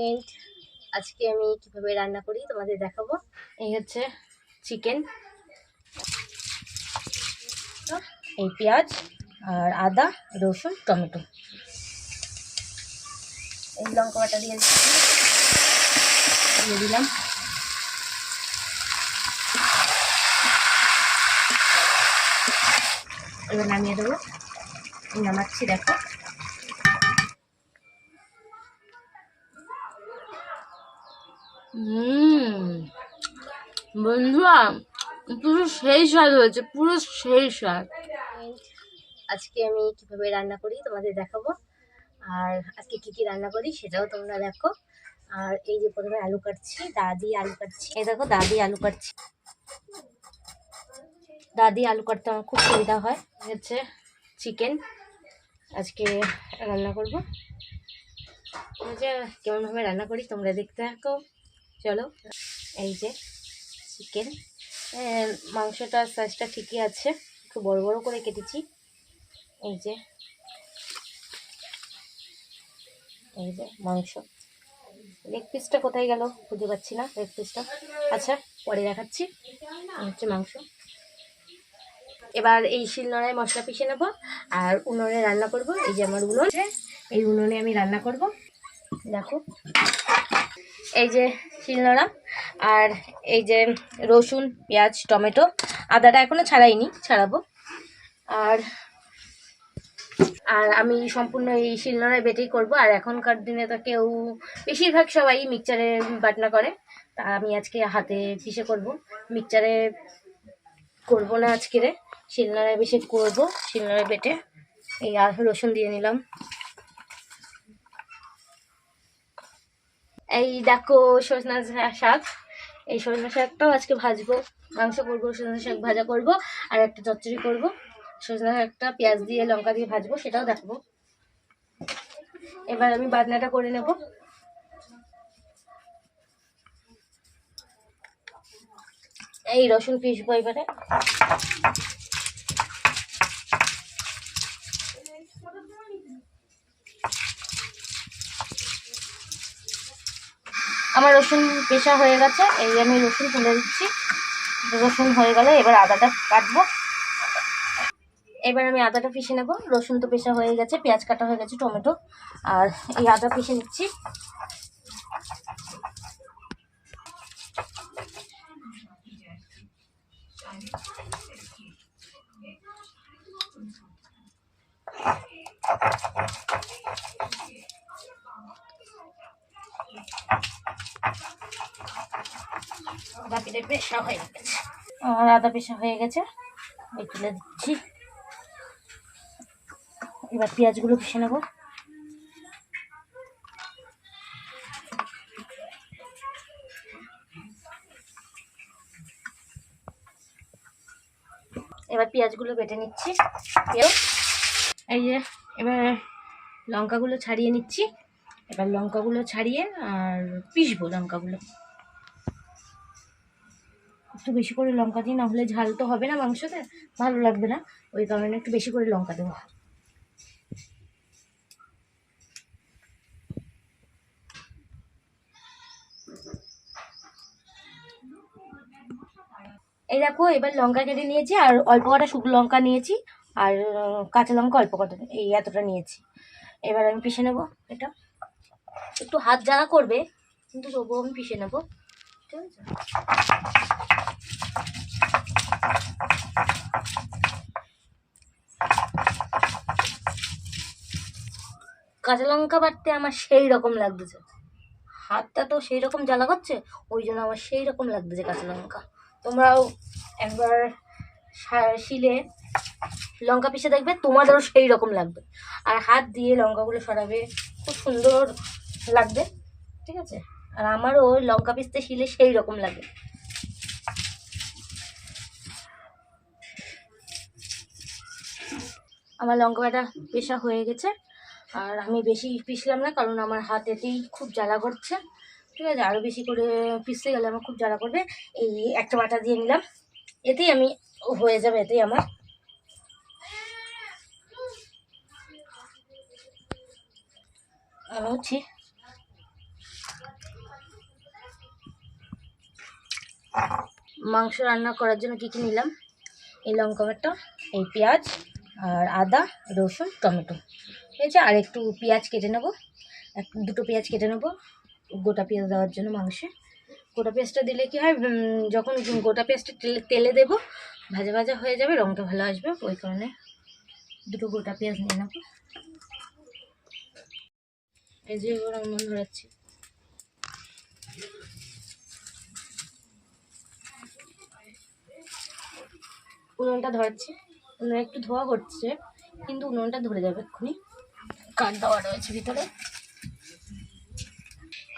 Friend আজকে আমি কীভাবে রান্না করি তোমাদের দেখাবো। এই হচ্ছে চিকেন। এই পেঁয়াজ আর আদা, রসুন, টমেটো। এই লঙ্কা বাটা দিয়ে দিয়ে দিলাম। এবার নামিয়ে দেবো। নামাচ্ছি, দেখো। হুম। বন্ধুরা, পুরো সেই স্বাদ হয়েছে, পুরো সেই স্বাদ। আজকে আমি কীভাবে রান্না করি তোমাদের দেখাবো। আর আজকে কি কি রান্না করি সেটাও তোমরা দেখো। আর এই যে প্রথমে আলু কাটছি, দাদি আলু কাটছি। এই দেখো, দাদি আলু কাটছি। দাদি আলু কাটতে আমার খুব সুবিধা হয় হচ্ছে চিকেন। আজকে রান্না করব। কেমনভাবে রান্না করি তোমরা দেখতে থাকো। চলো, এই যে চিকেন মাংসটার সাইজটা ঠিকই আছে। একটু বড় বড় করে কেটেছি। এই যে এই যে মাংস। লেগ পিসটা কোথায় গেল খুঁজে পাচ্ছি না লেগ পিসটা আচ্ছা পরে দেখাচ্ছি। হচ্ছে মাংস। এবার এই শিলনোড়ায় মশলা পিষে নেব, আর উনুনে রান্না করব। এই যে আমার উনুন। এই উনুনে আমি রান্না করব। দেখো। এই যে শিলনোড়া, আর এই যে রসুন, পেঁয়াজ, টমেটো, আদাটা এখনও ছাড়াইনি, ছাড়াবো। আর আর আমি সম্পূর্ণ এই শিলনোড়ায় বেটেই করব। আর এখনকার দিনে তো কেউ, বেশিরভাগ সবাই মিক্সচারে বাটনা করে। তা আমি আজকে হাতে পিষে করব। মিক্সচারে করব না আজকে রে। শিলনোড়ায় বেশি করব। শিলনোড়ায় বেটে এই আর রসুন দিয়ে নিলাম। এই দেখো সজনা শাক। এই সজনা শাকটাও আজকে ভাজবো। মাংস করব, সজনা শাক ভাজা করব, আর একটা চচ্চড়ি করব। সজনা শাকটা পেঁয়াজ দিয়ে, লঙ্কা দিয়ে ভাজবো, সেটাও দেখব। এবার আমি বাদনাটা করে নেব। এই রসুন পিসবো এবারে আমার রসুন পেশা হয়ে গেছে, এই আমি রসুন তুলে দিচ্ছি। রসুন হয়ে গেলে এবার আদাটা কাটবো। এবার আমি আদাটা পিষে নেব। রসুন তো পেশা হয়ে গেছে, পেঁয়াজ কাটা হয়ে গেছে, টমেটো। আর এই আদা পিষে নিচ্ছি। হয়ে গেছে। আর আদা পেশা হয়ে গেছে এই তুলে দিচ্ছি। এবার পেঁয়াজগুলো পিষে নেব। এবার পেঁয়াজগুলো বেটে নিচ্ছি এই যে, এবার লঙ্কাগুলো ছাড়িয়ে নিচ্ছি। এবার লঙ্কাগুলো ছাড়িয়ে আর পিসবো লঙ্কাগুলো। একটু বেশি করে লঙ্কা দিই, না হলে ঝাল তো হবে না মাংসতে, ভালো লাগবে না। ওই কারণে একটু বেশি করে লঙ্কা দেবো। এই দেখো, এবার লঙ্কা কেটে নিয়েছি, আর অল্প কটা শুকনো লঙ্কা নিয়েছি, আর কাঁচা লঙ্কা অল্প কটা, এই এতটা নিয়েছি। এবার আমি পিষে নেব এটা। একটু হাত জ্বালা করবে, কিন্তু তবুও আমি পিষে নেব। কাঁচা লঙ্কা বাটতে আমার সেই রকম লাগতেছে। হাতটা তো সেই রকম জ্বালা করছে, ওই জন্য আমার সেই রকম লাগতেছে কাঁচা লঙ্কা। তোমরাও একবার শিলে লঙ্কা পিষে দেখবে, তোমাদেরও সেই রকম লাগবে। আর হাত দিয়ে লঙ্কাগুলো সরাবে, খুব সুন্দর লাগবে, ঠিক আছে? আর আমারও লঙ্কা পিষতে শিলে সেই রকম লাগে। আমার লঙ্কা বাটা পেশা হয়ে গেছে, আর আমি বেশি পিষলাম না, কারণ আমার হাত এতেই খুব জ্বালা করছে। ঠিক আছে আরও বেশি করে পিষতে গেলে আমার খুব জ্বালা করবে। এই একটা বাটা দিয়ে নিলাম, এতেই আমি হয়ে যাবে, এতেই আমার। আমি হচ্ছে মাংস রান্না করার জন্য কী কী নিলাম? এই লঙ্কা বাটা এই পেঁয়াজ, আর আদা, রসুন, টমেটো। ঠিক আছে আর একটু পেঁয়াজ কেটে নেব। এক, দুটো পেঁয়াজ কেটে নেব গোটা পেঁয়াজ দেওয়ার জন্য মাংসে। গোটা পেঁয়াজটা দিলে কি হয় যখন গোটা পেঁয়াজটা তেলে তেলে দেবো, ভাজা ভাজা হয়ে যাবে রঙটা ভালো আসবে, ওই কারণে দুটো গোটা পেঁয়াজ নিয়ে নেব। এই যে এবার আমি ধরাচ্ছি। উনুনটা ধরাচ্ছি। উনুন একটু ধোয়া করছে, কিন্তু উনুনটা ধরে যাবে এক্ষুনি। কাঠ দেওয়া রয়েছে ভিতরে।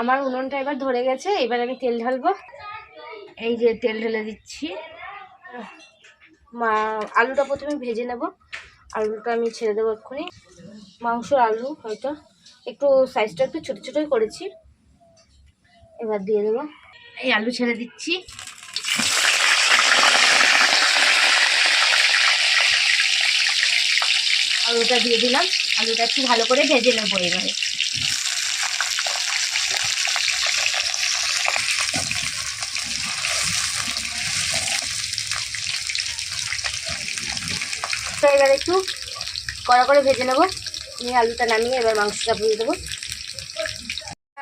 আমার উনুনটা এবার ধরে গেছে, এবার আমি তেল ঢালবো। এই যে তেল ঢেলে দিচ্ছি। মা, আলুটা প্রথমে ভেজে নেব। আলুটা আমি ছেড়ে দেবো এক্ষুনি। মাংসর আলু হয়তো একটু সাইজটা একটু ছোটো ছোটোই করেছি। এবার দিয়ে দেবো। এই আলু ছেড়ে দিচ্ছি। আলুটা দিয়ে দিলাম। আলুটা একটু ভালো করে ভেজে নেব এবারে। তো এবার একটু কড়া করে ভেজে নেব। নিয়ে আলুটা নামিয়ে এবার মাংসটা ভেজে দেবো।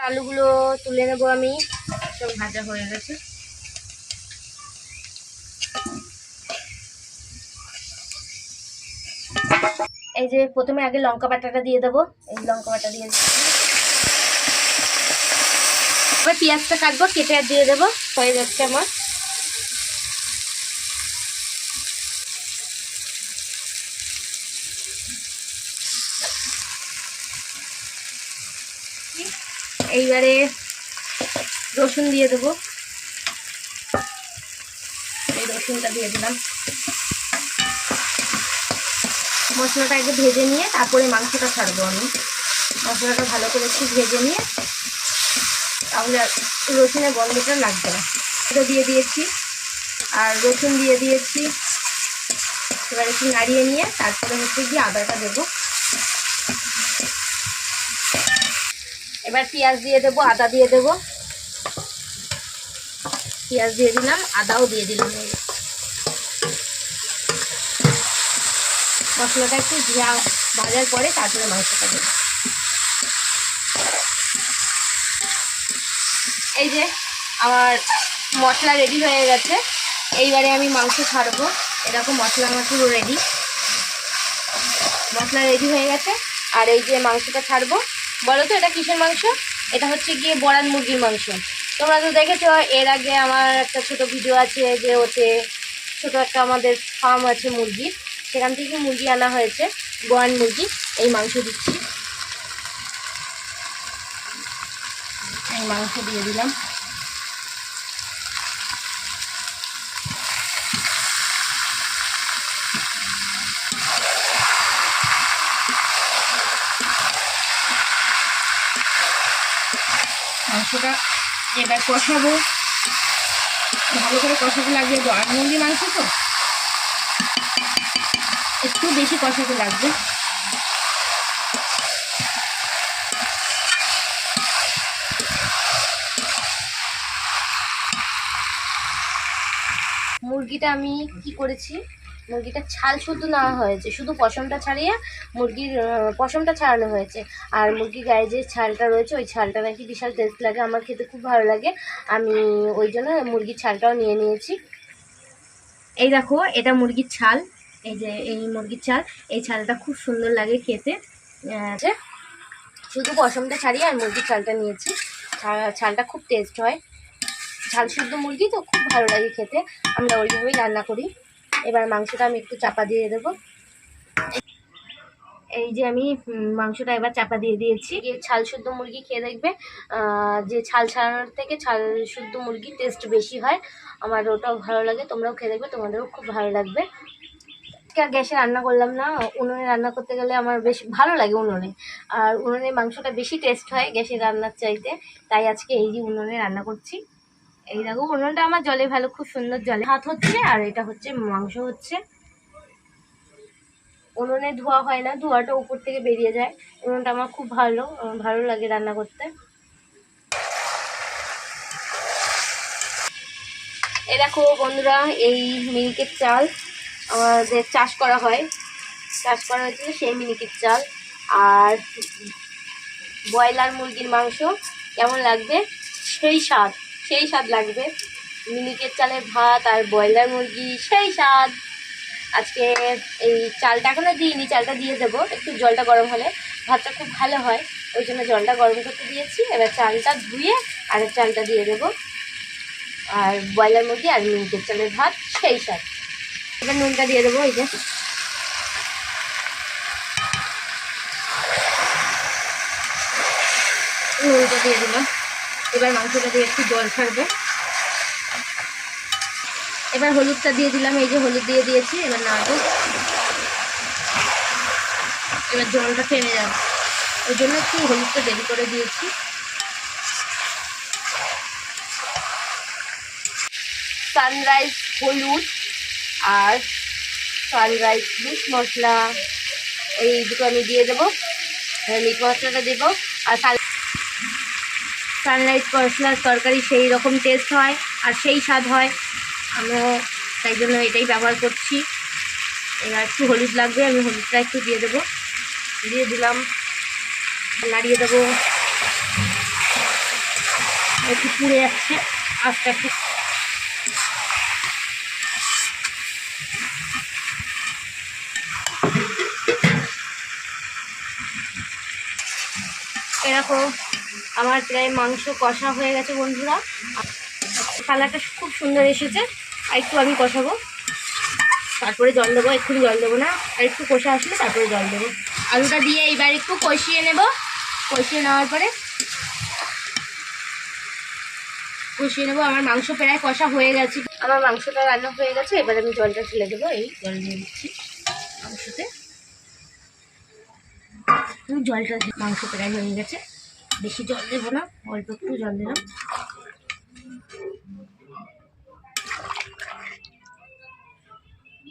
আলুগুলো তুলে নেব আমি। সব ভাজা হয়ে গেছে। এই যে প্রথমে আগে লঙ্কা বাটাটা দিয়ে দেবো। এই লঙ্কা বাটা দিয়ে এবার পেঁয়াজটা কাটবো, কেটে আর দিয়ে দেবো। হয়ে যাচ্ছে আমার। এইবারে রসুন দিয়ে দেবো। এই রসুনটা দিয়ে দিলাম। মশলাটা একটু ভেজে নিয়ে তারপরে মাংসটা ছাড়বো আমি। মশলাটা ভালো করে একটু ভেজে নিয়ে তাহলে রসুনের গন্ধটা লাগবে না। এটা দিয়ে দিয়েছি, আর রসুন দিয়ে দিয়েছি। এবার একটু নাড়িয়ে নিয়ে তারপরে হচ্ছে গিয়ে আদাটা দেবো। এবার পেঁয়াজ দিয়ে দেবো, আদা দিয়ে দেবো। পেঁয়াজ দিয়ে দিলাম, আদাও দিয়ে দিলাম। মশলাটা একটু ভা- ভাজার পরে তারপরে মাংসটা দেবো। এই যে আমার মশলা রেডি হয়ে গেছে। এইবারে আমি মাংস ছাড়বো। এরকম মশলা আমার পুরো রেডি মশলা রেডি হয়ে গেছে। আর এই যে মাংসটা ছাড়বো। বলো তো, এটা কিসের মাংস? এটা হচ্ছে গিয়ে বড়ান মুরগির মাংস। তোমরা তো দেখেছ, এর আগে আমার একটা ছোট ভিডিও আছে যে ওতে ছোট একটা আমাদের ফার্ম আছে মুরগির। সেখান থেকে মুরগি আনা হয়েছে, গোয়ান মুরগি, এই মাংস দিচ্ছি। এই মাংস দিয়ে দিলাম। মাংসটা এবার কষাবো। ভালো করে কষাতে লাগবে। আর মুরগি মাংস তো? একটু বেশি কষাতে লাগবে। মুরগিটা আমি কি করেছি? মুরগিটা ছাল শুদ্ধ নেওয়া হয়েছে, শুধু পশমটা ছাড়িয়ে মুরগির পশমটা ছাড়ানো হয়েছে। আর মুরগির গায়ে যে ছালটা রয়েছে, ওই ছালটা নাকি বিশাল টেস্ট লাগে, আমার খেতে খুব ভালো লাগে। আমি ওই জন্য মুরগির ছালটাও নিয়ে নিয়েছি। এই দেখো, এটা মুরগির ছাল। এই যে এই মুরগির ছাল, এই ছালটা খুব সুন্দর লাগে খেতে। শুধু পশমটা ছাড়িয়ে আর মুরগির ছালটা নিয়েছি। ছালটা খুব টেস্ট হয়। ঝাল শুদ্ধ মুরগি তো খুব ভালো লাগে খেতে। আমরা ওইভাবেই রান্না করি। এবার মাংসটা আমি একটু চাপা দিয়ে দেবো। এই যে আমি মাংসটা এবার চাপা দিয়ে দিয়েছি। ছাল শুদ্ধ মুরগি খেয়ে দেখবে যে ছাল ছাড়ানোর থেকে ছাল শুদ্ধ মুরগির টেস্ট বেশি হয়। আমার ওটাও ভালো লাগে, তোমরাও খেয়ে দেখবে, তোমাদেরও খুব ভালো লাগবে। আর গ্যাসে রান্না করলাম না, উনুনে রান্না করতে গেলে আমার বেশ ভালো লাগে উনুনে। আর উনুনে মাংসটা বেশি টেস্ট হয় গ্যাসে রান্নার চাইতে, তাই আজকে এই যে উনুনে রান্না করছি। এই দেখো, উনুনটা আমার জলে ভালো, খুব সুন্দর জলে। হাত হচ্ছে, আর এটা হচ্ছে মাংস হচ্ছে। উনুনে ধোয়া হয় না, ধোয়াটা উপর থেকে বেরিয়ে যায়। উনুনটা আমার খুব ভালো ভালো লাগে রান্না করতে। এই দেখো বন্ধুরা, এই মিনিকেট চাল আমাদের চাষ করা হয়। চাষ করা হয়েছিল সেই মিনিকেট চাল। আর ব্রয়লার মুরগির মাংস কেমন লাগবে? সেই স্বাদ সেই স্বাদ লাগবে। মিনিকেট চালের ভাত আর ব্রয়লার মুরগি, সেই স্বাদ। আজকে এই চালটা এখনও দিইনি, চালটা দিয়ে দেবো। একটু জলটা গরম হলে। ভাতটা খুব ভালো হয়, ওই জন্য জলটা গরম করতে দিয়েছি। এবার চালটা ধুয়ে আর চালটা দিয়ে দেবো। আর ব্রয়লার মুরগি আর মিনিকেট চালের ভাত, সেই স্বাদ এবার নুনটা দিয়ে দেবো, এই যে। নুনটা দিয়ে দিলাম। এবার মাংসটা দিয়ে একটু জল ছাড়বে। এবার হলুদটা দিয়ে দিলাম, এই যে হলুদ দিয়ে দিয়েছি, এবার নাড়বো। এবার জলটা টেনে যাবে। ওই জন্য একটু হলুদটা দেরি করে দিয়েছি। সানরাইজ হলুদ আর সানরাইজ মিট মশলা, এই দুটো আমি দিয়ে দেবো। মিট মশলাটা দেবো। আর সানরাইজ মশলার তরকারি সেই রকম টেস্ট হয়, আর সেই স্বাদ হয়। আমরা তাই জন্য এটাই ব্যবহার করছি। এবার একটু হলুদ লাগবে, আমি হলুদটা একটু দিয়ে দেবো। দিয়ে দিলাম, নাড়িয়ে দেবো। একটু পুড়ে যাচ্ছে, আস্তে আস্তে। এরকম আমার প্রায় মাংস কষা হয়ে গেছে বন্ধুরা। কালারটা খুব সুন্দর এসেছে। আর একটু আমি কষাবো। তারপরে জল দেবো, এক্ষুনি জল দেবো না। আর একটু কষা আসলে তারপরে জল দেবো। আলুটা দিয়ে এইবার একটু কষিয়ে নেব। কষিয়ে নেওয়ার পরে কষিয়ে নেব। আমার মাংস প্রায় কষা হয়ে গেছে। আমার মাংসটা রান্না হয়ে গেছে। এবার আমি জলটা ঢেলে দেবো। এই জল দিয়ে দিচ্ছি মাংসতে। জলটা মাংস প্রায় হয়ে গেছে। বেশি জল দেবো না, অল্প একটু জল দিলাম।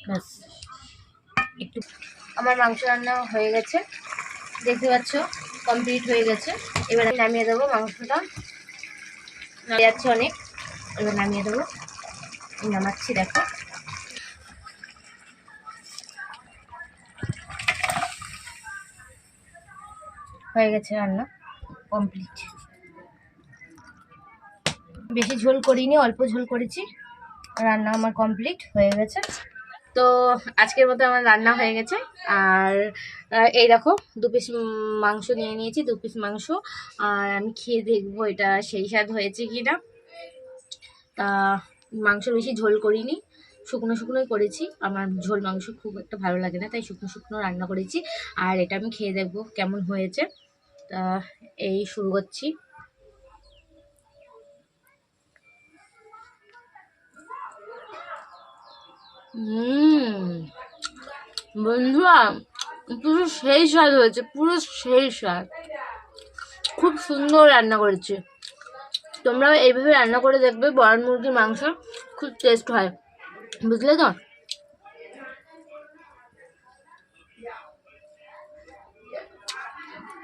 ব্যাস একটু আমার মাংস রান্না হয়ে গেছে। দেখতে পাচ্ছ কমপ্লিট হয়ে গেছে। এবার নামিয়ে দেবো মাংসটা। যাচ্ছে অনেক। এবার নামিয়ে দেবো। নামাচ্ছি, দেখো। হয়ে গেছে রান্না কমপ্লিট বেশি ঝোল করিনি, অল্প ঝোল করেছি। রান্না আমার কমপ্লিট হয়ে গেছে। তো আজকের মতো আমার রান্না হয়ে গেছে। আর এই দেখো, দু পিস মাংস নিয়ে নিয়েছি, দু পিস মাংস। আর আমি খেয়ে দেখব এটা সেই স্বাদ হয়েছে কি না তা মাংস বেশি ঝোল করিনি, শুকনো শুকনোই করেছি। আমার ঝোল মাংস খুব একটা ভালো লাগে না, তাই শুকনো শুকনো রান্না করেছি। আর এটা আমি খেয়ে দেখব কেমন হয়েছে। তা এই শুরু করছি। হুম। বন্ধুরা, পুরো সেই স্বাদ হয়েছে, পুরো সেই স্বাদ। খুব সুন্দর রান্না করেছে। তোমরাও এইভাবে রান্না করে দেখবে বরান মুরগির মাংস খুব টেস্ট হয়। বুঝলে তো?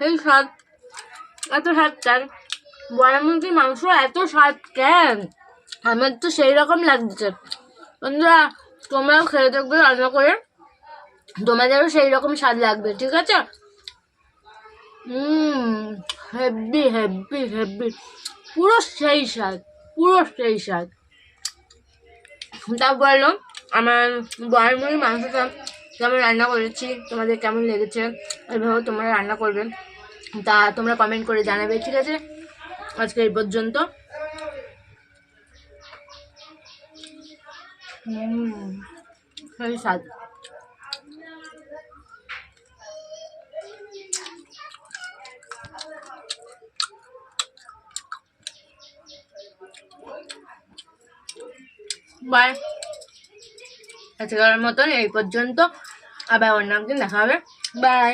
এই স্বাদ, এত স্বাদ কেন? বরান মুরগির মাংস এত স্বাদ কেন? আমার তো সেই রকম লাগছে। বন্ধুরা তোমরাও খেয়ে দেখবে রান্না করে তোমাদেরও সেই রকম স্বাদ লাগবে, ঠিক আছে? হুম হেভি হেভি হেভি পুরো সেই স্বাদ, পুরো সেই স্বাদ। তা বলল আমার বয়ের মুড়ির মাংসটা কেমন রান্না করেছি, তোমাদের কেমন লেগেছে? এইভাবে তোমরা রান্না করবে। তা তোমরা কমেন্ট করে জানাবে, ঠিক আছে? আজকে এই পর্যন্ত। হুম সেই স্বাদ বাই আজকের মতন এই পর্যন্ত আবার অন্য একদিন দেখা হবে বাই